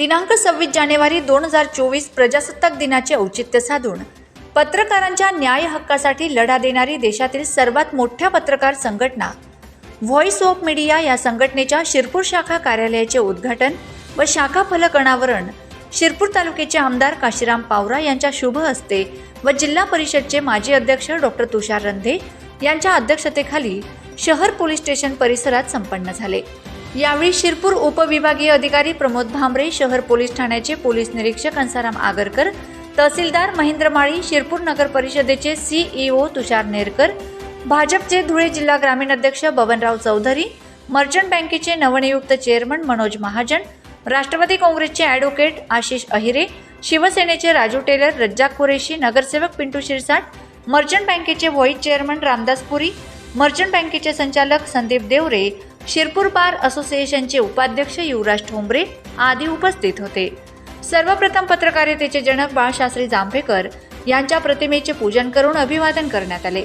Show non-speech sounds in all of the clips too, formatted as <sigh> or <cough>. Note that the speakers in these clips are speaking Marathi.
दिनांक सव्वीस जानेवारी दोन हजार चोवीस प्रजासत्ताक दिनाचे औचित्य साधून पत्रकारांच्या न्याय हक्कासाठी लढा देणारी देशातील सर्वात मोठ्या पत्रकार संघटना व्हॉइस ऑफ मीडिया या संघटनेच्या शिरपूर शाखा कार्यालयाचे उद्घाटन व शाखा फलक अनावरण शिरपूर तालुक्याचे आमदार काशीराम पावरा यांच्या शुभ हस्ते व जिल्हा परिषदचे माजी अध्यक्ष डॉक्टर तुषार रंधे यांच्या अध्यक्षतेखाली शहर पोलीस स्टेशन परिसरात संपन्न झाले. यावेळी शिरपूर उपविभागीय अधिकारी प्रमोद भांबरे शहर पोलीस ठाण्याचे पोलीस निरीक्षक अंसाराम आगरकर तहसीलदार महेंद्र माळी शिरपूर नगर परिषदेचे सीईओ तुषार नेरकर भाजपचे धुळे जिल्हा ग्रामीण अध्यक्ष बबनराव चौधरी मर्चंट बँकेचे नवनियुक्त चेअरमन मनोज महाजन राष्ट्रवादी काँग्रेसचे ॲडव्होकेट आशिष अहिरे शिवसेनेचे राजू टेलर रज्जाक कुरेशी नगरसेवक पिंटू शिरसाट मर्चंट बँकेचे vice chairman Ramdas Puri merchant बँकेचे संचालक संदीप देवरे शिरपूर बार असोसिएशनचे उपाध्यक्ष युवराज ठोंबरे आदी उपस्थित होते. सर्वप्रथम पत्रकारितेचे जनक बाळशास्त्री जांभेकर यांच्या प्रतिमेचे पूजन करून अभिवादन करण्यात आले.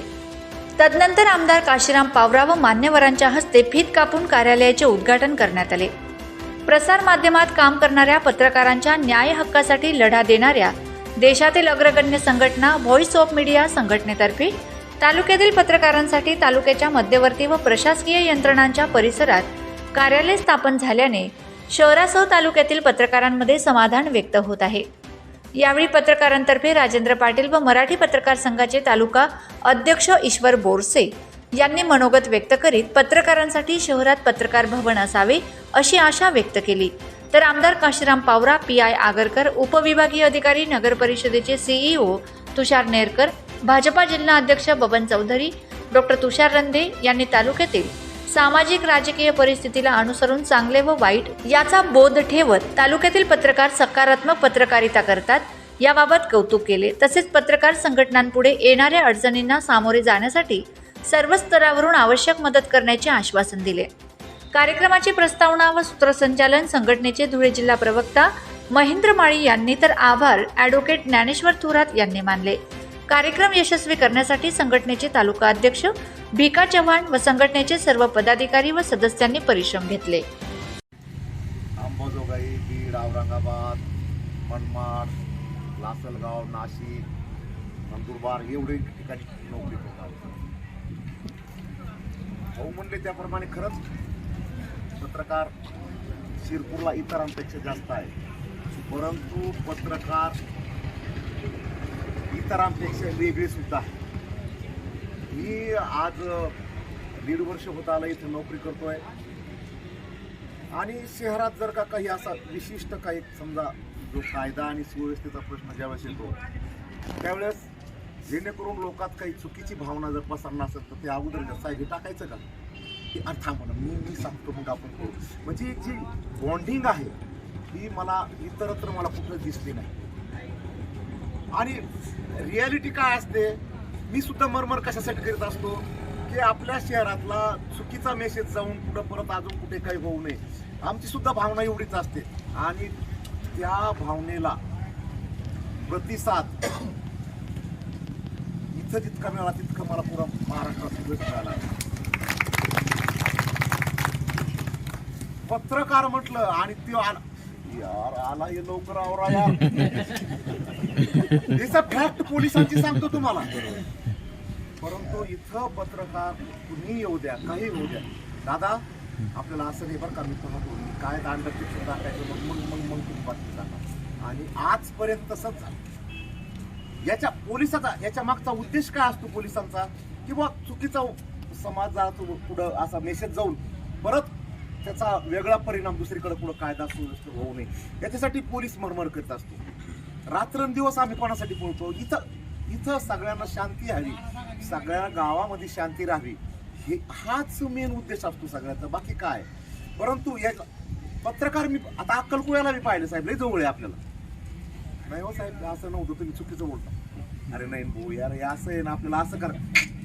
तदनंतर आमदार काशीराम पावरा व मान्यवरांच्या हस्ते फीत कापून कार्यालयाचे उद्घाटन करण्यात आले. प्रसार माध्यमात काम करणाऱ्या पत्रकारांच्या न्याय हक्कासाठी लढा देणाऱ्या देशातील अग्रगण्य संघटना व्हॉइस ऑफ मीडिया संघटनेतर्फे तालुक्यातील पत्रकारांसाठी तालुक्याच्या मध्यवर्ती व प्रशासकीय यंत्रणांच्या परिसरात कार्यालय स्थापन झाल्याने शहरासह तालुक्यातील पत्रकारांमध्ये समाधान व्यक्त होत आहे. यावेळी पत्रकारांतर्फे राजेंद्र पाटील व मराठी पत्रकार संघाचे तालुका अध्यक्ष ईश्वर बोरसे यांनी मनोगत व्यक्त करीत पत्रकारांसाठी शहरात पत्रकार भवन असावे अशी आशा व्यक्त केली. तर आमदार काशीराम पावरा पी आय आगरकर उपविभागीय अधिकारी नगर परिषदेचे सीईओ तुषार नेरकर भाजपा जिल्हा अध्यक्ष बबन चौधरी डॉक्टर तुषार रंधे यांनी तालुक्यातील सामाजिक राजकीय परिस्थितीला अनुसरून चांगले व वाईट याचा बोध ठेवत तालुक्यातील पत्रकार सकारात्मक पत्रकारिता करतात. याबाबत कौतुक केले. तसेच पत्रकार संघटनांपुढे येणाऱ्या अडचणींना सामोरे जाण्यासाठी सर्व स्तरावरून आवश्यक मदत करण्याचे आश्वासन दिले. कार्यक्रमाची प्रस्तावना व सूत्रसंचालन संघटनेचे धुळे जिल्हा प्रवक्ता महेंद्र माळी यांनी तर आभार ॲडव्होकेट ज्ञानेश्वर थोरात यांनी मानले. कार्यक्रम यशस्वी करण्यासाठी संघटनेचे तालुका अध्यक्ष भिका चव्हाण व संघटनेचे सर्व पदाधिकारी व सदस्यांनी परिश्रम घेतले. अंबाजोगाई बीड औरंगाबाद मनमाड लासलगाव नाशिक नंदुरबार एवढे ठिकाणी नोकरी भाऊ म्हणले त्याप्रमाणे खरंच पत्रकार शिरपूरला इतरांपेक्षा जास्त आहे. परंतु पत्रकार इतरांपेक्षा वेगळीसुद्धा आहे मी आज दीड वर्ष होत आलं इथं नोकरी करतो आहे आणि शहरात जर का काही असा विशिष्ट काही समजा जो कायदा आणि सुव्यवस्थेचा प्रश्न ज्यावेळेस येतो त्यावेळेस जेणेकरून लोकात काही चुकीची भावना जर पसरणार असेल तर ते अगोदर साहेब हे टाकायचं का? की अरे म्हणा मी मी सांगतो मग आपण करू. म्हणजे जी बॉन्डिंग आहे ही मला इतरत्र मला कुठं दिसली नाही. आणि रियालिटी काय असते? मी सुद्धा मरमर कशासाठी करीत असतो? की आपल्या शहरातला चुकीचा मेसेज जाऊन कुठं परत अजून कुठे काही होऊ नये. आमची सुद्धा भावना एवढीच असते. आणि त्या भावनेला प्रतिसाद इथं जितका मिळाला तितकं मला पुरा महाराष्ट्रात मिळाला. पत्रकार म्हटलं आणि तो आला यार आला हे लवकर आवरा यार <laughs> याचा फॅक्ट पोलिसांची सांगतो तुम्हाला. परंतु इथं पत्रकार कुणी येऊ द्या काही येऊ द्या. दादा आपल्याला असं नाही बरं का मी पाहतो. काय दांड तिथं टाकायचं मग मग मग मग तुम्ही बातमी सांगा. आणि आजपर्यंत तसंच झालं. याच्या पोलिसाचा याच्या मागचा उद्देश काय असतो पोलिसांचा? किंवा चुकीचा समाजात पुढं असा मेसेज जाऊन परत त्याचा वेगळा परिणाम दुसरीकडे पुढं कायदा सुव्यवस्था होऊ नये. याच्यासाठी पोलीस मरमर करत असतो. रात्रंदिवस आम्ही कोणासाठी बोलतो? इथं इथं सगळ्यांना शांती हवी. सगळ्या गावामध्ये शांती राहावी. हे हाच मेन उद्देश असतो सगळ्याचा. बाकी काय? परंतु या पत्रकार मी आता अक्कलकुळ्याला मी पाहिलं साहेब लय जवळ आहे आपल्याला. नाही हो साहेब असं नव्हतं तुम्ही चुकीचं बोलता. अरे नाही भाऊ यार असं आहे ना आपल्याला असं कर.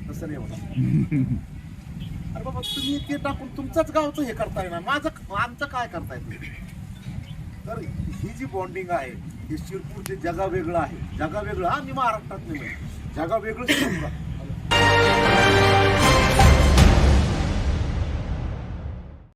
तसं नाही होणार <laughs> अरे बाबा तुम्ही ते टाकून तुमच्याच गावचं हे करताय ना. माझं आमचं काय करताय तुम्ही? तर ही जी बॉन्डिंग आहे हे शिरपूरचे जगा वेगळं आहे. जगा वेगळं हा मी महाराष्ट्रात नाही जगा वेगळं शिरपूर